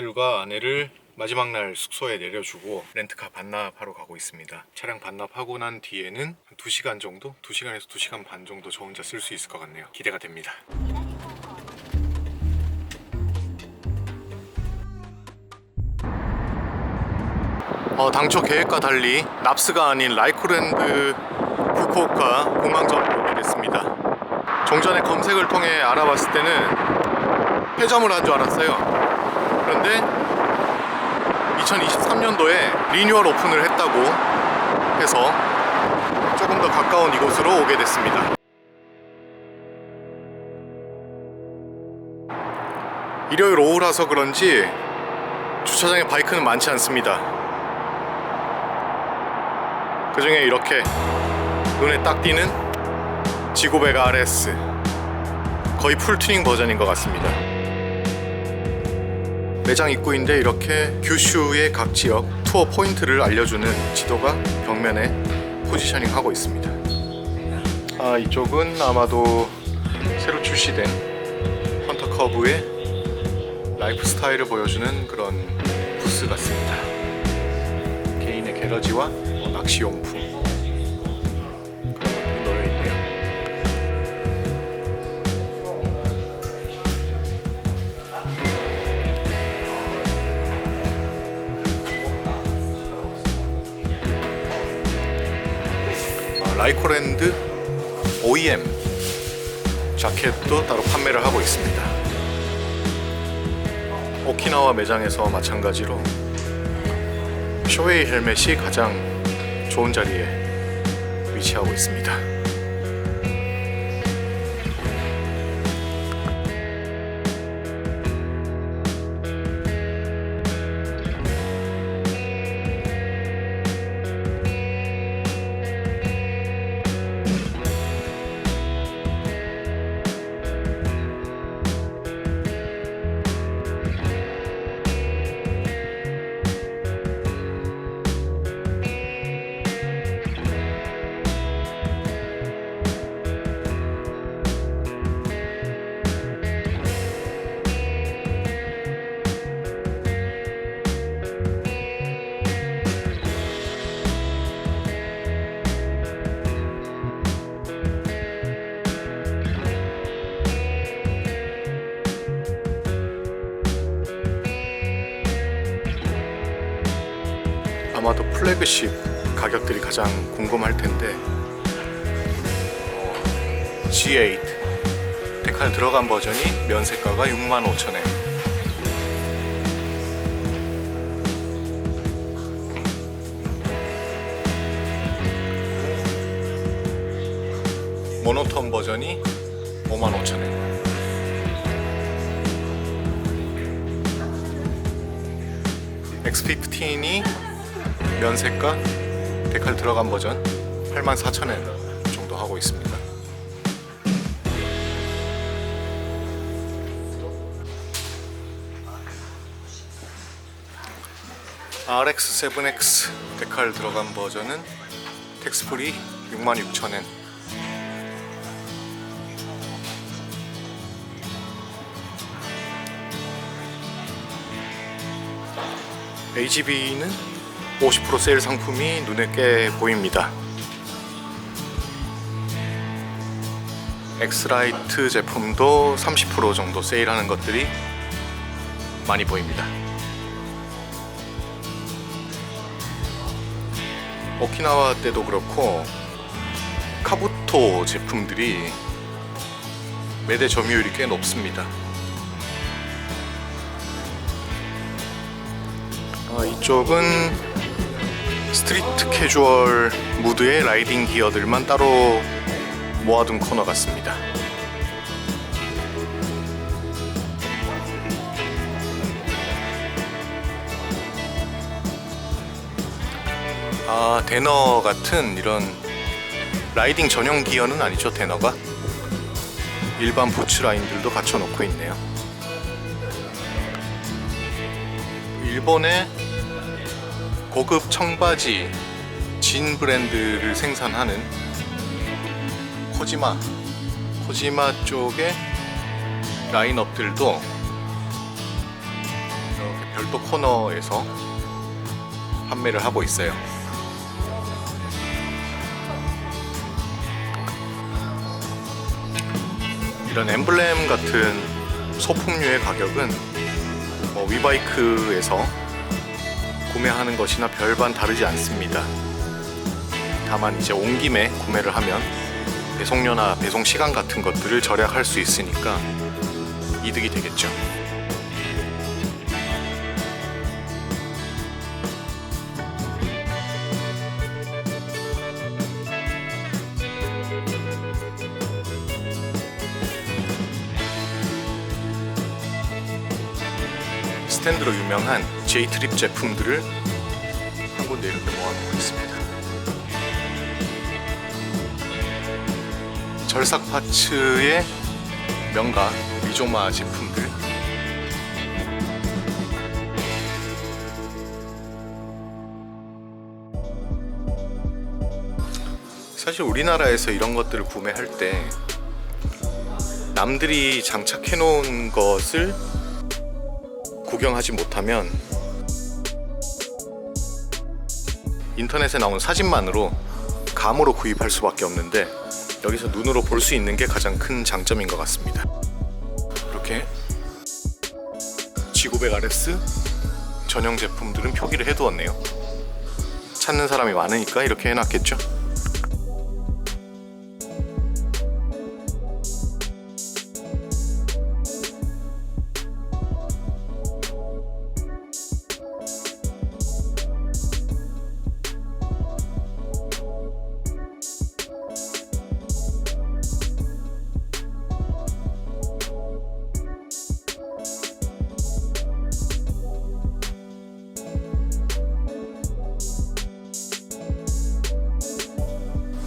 아들과 아내를 마지막 날 숙소에 내려주고 렌트카 반납하러 가고 있습니다. 차량 반납하고 난 뒤에는 한 2시간 정도? 2시간에서 2시간 반 정도 저 혼자 쓸 수 있을 것 같네요. 기대가 됩니다. 어, 당초 계획과 달리 납스가 아닌 라이코랜드 후쿠오카 공항점으로 오게 됐습니다. 종전에 검색을 통해 알아봤을 때는 폐점을 한 줄 알았어요. 그런데 2023년도에 리뉴얼 오픈을 했다고 해서 조금 더 가까운 이곳으로 오게 됐습니다. 일요일 오후라서 그런지 주차장에 바이크는 많지 않습니다. 그 중에 이렇게 눈에 딱 띄는 지고베가 RS 거의 풀 튜닝 버전인 것 같습니다. 매장 입구인데 이렇게 규슈의 각 지역 투어 포인트를 알려주는 지도가 벽면에 포지셔닝 하고 있습니다. 아 이쪽은 아마도 새로 출시된 헌터 커브의 라이프 스타일을 보여주는 그런 부스 같습니다. 개인의 게러지와 뭐 낚시 용품 라이코랜드 OEM 자켓도 따로 판매를 하고 있습니다. 오키나와 매장에서 마찬가지로 쇼웨이 헬멧이 가장 좋은 자리에 위치하고 있습니다. 플래그십 가격들이 가장 궁금할 텐데. 어, G8 데칼 들어간 버전이 면세가가 65,000엔 모노톤 버전이 55,000엔 면세가 데칼 들어간 버전 84,000엔 정도 하고 있습니다. RX7X 데칼 들어간 버전은 텍스프리 66,000엔 AGV는 50% 세일 상품이 눈에 꽤 보입니다. 엑스라이트 제품도 30% 정도 세일하는 것들이 많이 보입니다. 오키나와 때도 그렇고 카부토 제품들이 매대 점유율이 꽤 높습니다. 아, 이쪽은 스트리트 캐주얼 무드의 라이딩 기어들만 따로 모아둔 코너 같습니다. 아, 데너 같은 이런 라이딩 전용 기어는 아니죠, 데너가. 일반 부츠 라인들도 갖춰 놓고 있네요. 일본의 고급 청바지 진 브랜드를 생산하는 코지마 코지마 쪽의 라인업들도 이렇게 별도 코너에서 판매를 하고 있어요. 이런 엠블렘 같은 소품류의 가격은 뭐 위바이크에서 구매하는 것이나 별반 다르지 않습니다. 다만 이제 온 김에 구매를 하면 배송료나 배송 시간 같은 것들을 절약할 수 있으니까 이득이 되겠죠. 스탠드로 유명한 J-트립 제품들을 한 군데 이렇게 모아놓고 있습니다. 절삭 파츠의 명가 리조마 제품들 사실 우리나라에서 이런 것들을 구매할 때 남들이 장착해 놓은 것을 구경하지 못하면 인터넷에 나온 사진만으로 감으로 구입할 수밖에 없는데 여기서 눈으로 볼 수 있는 게 가장 큰 장점인 것 같습니다. 이렇게 G900 RS 전용 제품들은 표기를 해두었네요. 찾는 사람이 많으니까 이렇게 해놨겠죠.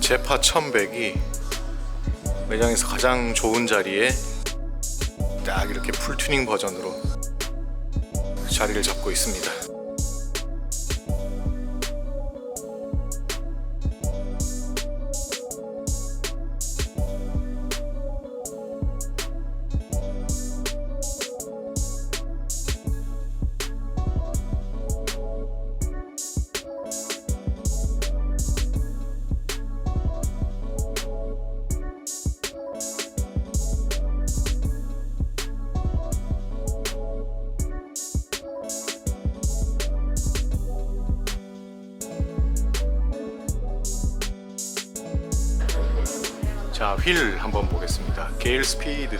제파 1100이 매장에서 가장 좋은 자리에 딱 이렇게 풀 튜닝 버전으로 자리를 잡고 있습니다. 휠 한번 보겠습니다. 게일 스피드.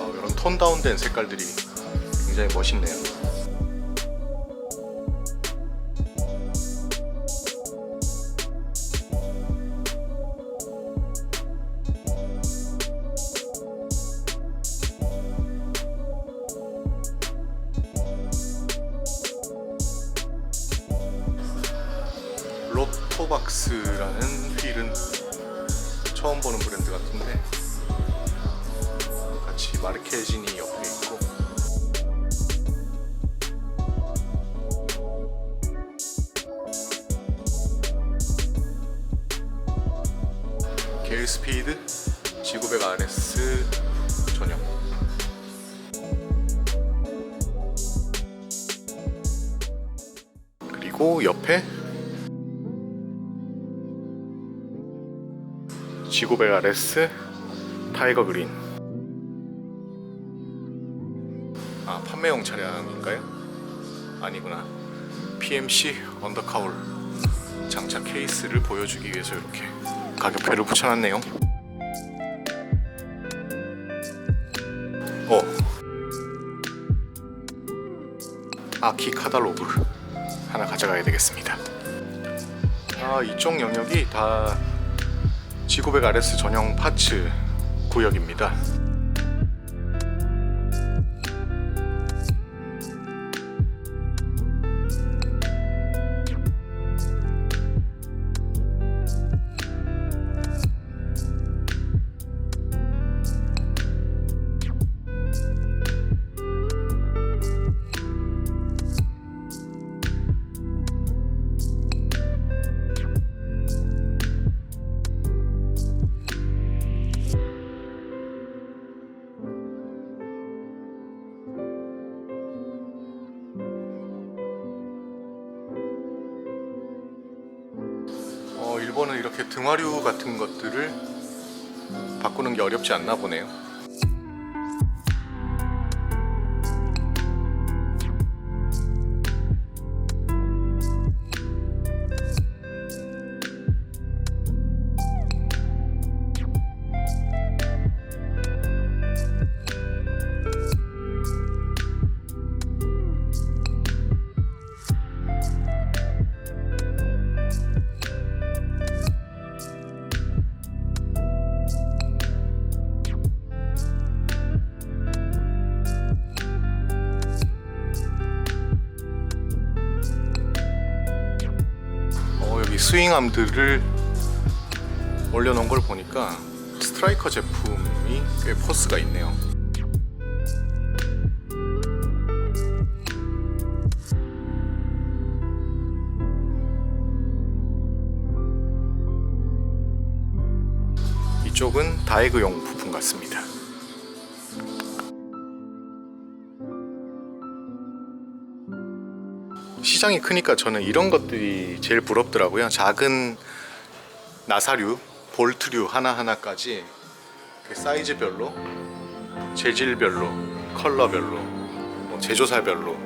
어, 톤 다운된 색깔들이 굉장히 멋있네요. 마르케진이 옆에 있고. 게일 스피드 G900 RS 전용. 그리고 옆에 G900 RS 타이거 그린 판매용 차량인가요? 아니구나 PMC 언더카울 장착 케이스를 보여주기 위해서 이렇게 가격표를 붙여놨네요 어 아키 카달로그 하나 가져가야 되겠습니다 아 이쪽 영역이 다 G900 RS 전용 파츠 구역입니다. 등화류 같은 것들을 바꾸는 게 어렵지 않나 보네요. 기 스윙암들을 올려놓은 걸 보니까 스트라이커 제품이 꽤 포스가 있네요. 이쪽은 다이그용 부품 같습니다. 시장이 크니까 저는 이런 것들이 제일 부럽더라고요. 작은 나사류, 볼트류 하나하나까지 그 사이즈별로, 재질별로, 컬러별로, 뭐 제조사별로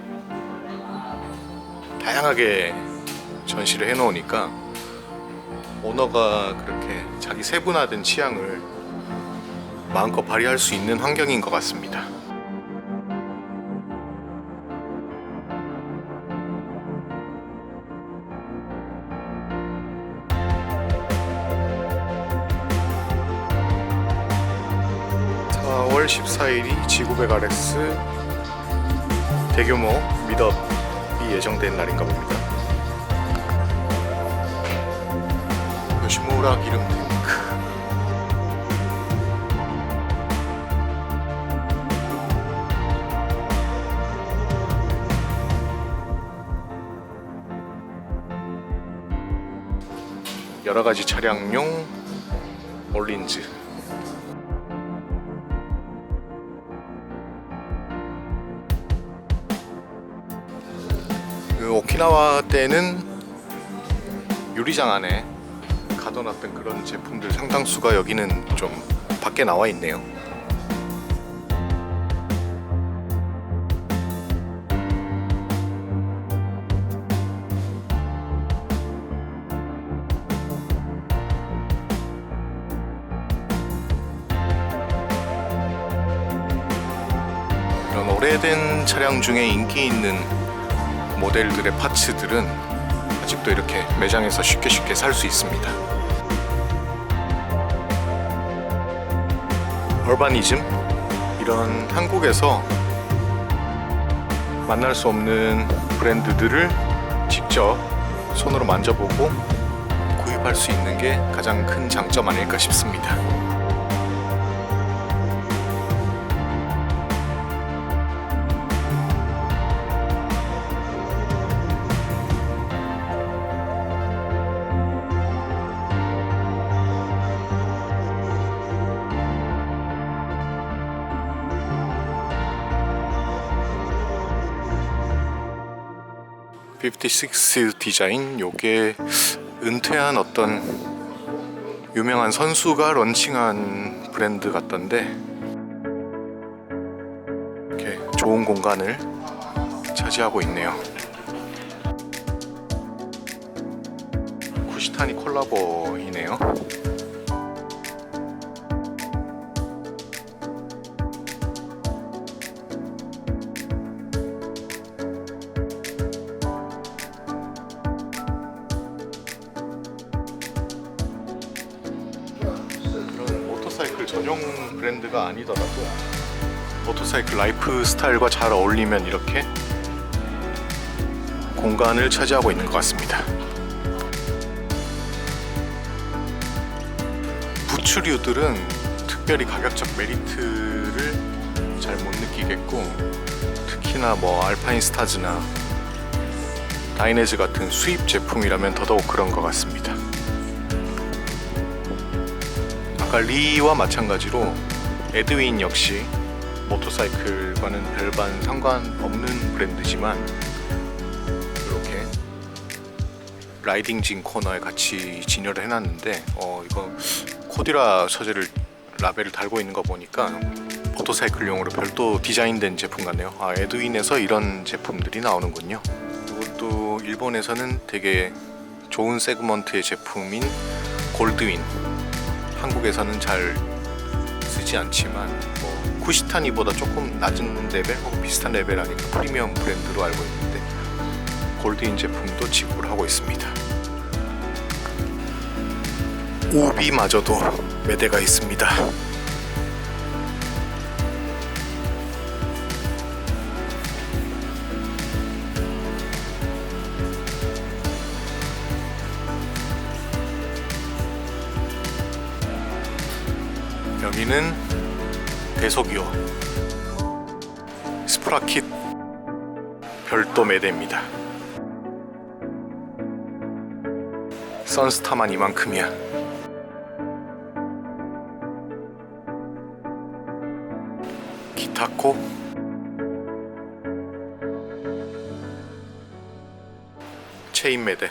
다양하게 전시를 해놓으니까 오너가 그렇게 자기 세분화된 취향을 마음껏 발휘할 수 있는 환경인 것 같습니다. 14일이 지구백 RS 대규모 미덥이 예정된 날인가 봅니다. 요시무라 기름 탱크 여러 가지 차량용 올린즈 그 오키나와 때는 유리장 안에 가둬놨던 그런 제품들 상당수가 여기는 좀 밖에 나와 있네요. 오래된 차량 중에 인기 있는 모델들의 파츠들은 아직도 이렇게 매장에서 쉽게 쉽게 살 수 있습니다. 얼바니즘 이런 한국에서 만날 수 없는 브랜드들을 직접 손으로 만져보고 구입할 수 있는 게 가장 큰 장점 아닐까 싶습니다. (56) 디자인 요게 은퇴한 어떤 유명한 선수가 런칭한 브랜드 같던데 이렇게 좋은 공간을 차지하고 있네요 구시타니 콜라보이네요 아니더라도 모터사이클 라이프 스타일과 잘 어울리면 이렇게 공간을 차지하고 있는 것 같습니다. 부추류들은 특별히 가격적 메리트를 잘 못 느끼겠고 특히나 뭐 알파인 스타즈나 다이네즈 같은 수입 제품이라면 더더욱 그런 것 같습니다. 아까 리와 마찬가지로 에드윈 역시 모터사이클과는 별반 상관없는 브랜드지만 이렇게 라이딩 진 코너에 같이 진열을 해놨는데 어 이거 코디라 소재를 라벨을 달고 있는 거 보니까 모터사이클용으로 별도 디자인된 제품 같네요. 아 에드윈에서 이런 제품들이 나오는군요. 이것도 일본에서는 되게 좋은 세그먼트의 제품인 골드윈. 한국에서는 잘 쓰지 않지만 뭐 쿠시타니보다 조금 낮은 레벨 혹은 비슷한 레벨 아닌 프리미엄 브랜드로 알고 있는데 골드인 제품도 지급을 하고 있습니다. 오비마저도 매대가 있습니다. 여기는 대속이요 스프라킷 별도 매대입니다. 선스타만 이만큼이야. 기타코 체인 매대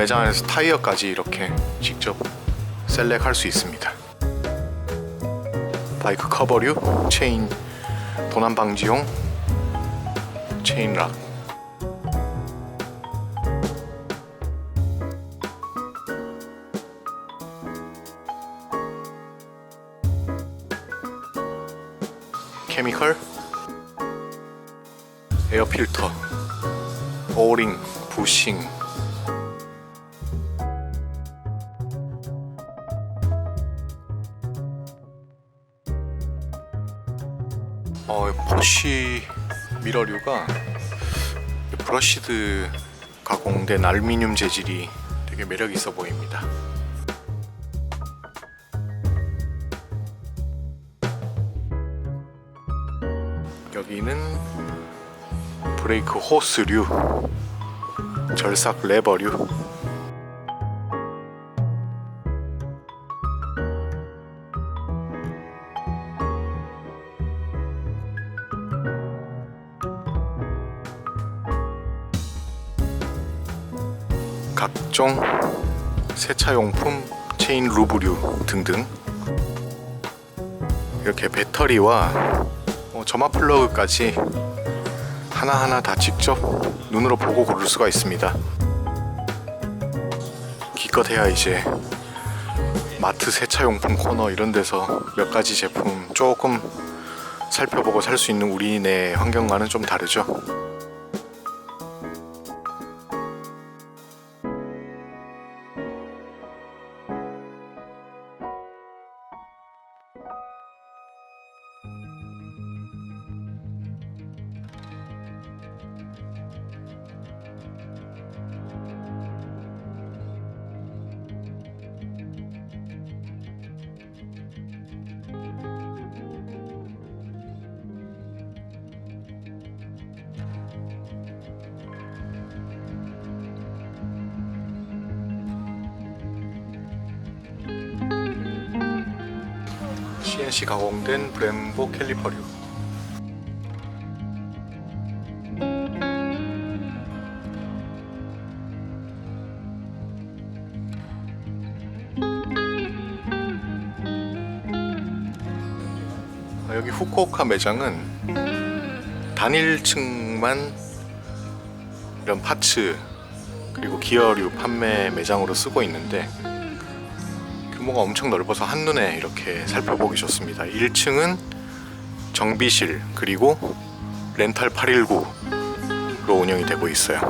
매장 안에서 타이어까지 이렇게 직접 셀렉할 수 있습니다. 바이크 커버류, 체인 도난 방지용, 체인 락. 어, 포시 미러류가 브러시드 가공된 알루미늄 재질이 되게 매력 있어 보입니다. 여기는 브레이크 호스류, 절삭 레버류, 각종 세차용품, 체인 루브류 등등 이렇게 배터리와 어, 점화 플러그까지 하나하나 다 직접 눈으로 보고 고를 수가 있습니다. 기껏해야 이제 마트 세차용품 코너 이런 데서 몇 가지 제품 조금 살펴보고 살 수 있는 우리네 환경과는 좀 다르죠. CNC 가공된 브렘보 캘리퍼류 아, 여기 후쿠오카 매장은 단일층만 이런 파츠 그리고 기어류 판매 매장으로 쓰고 있는데 규모가 엄청 넓어서 한눈에 이렇게 살펴보기 좋습니다. 1층은 정비실 그리고 렌탈 819로 운영이 되고 있어요.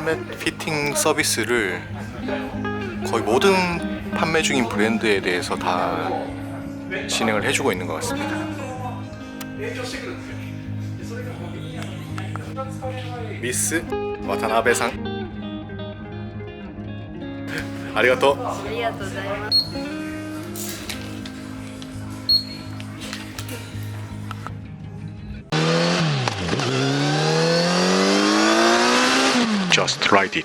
헬멧 피팅 서비스를 거의 모든 판매 중인 브랜드에 대해서 다 진행을 해주고 있는 것 같습니다. 미스 와타나베상 아리가토 ありがとうございます。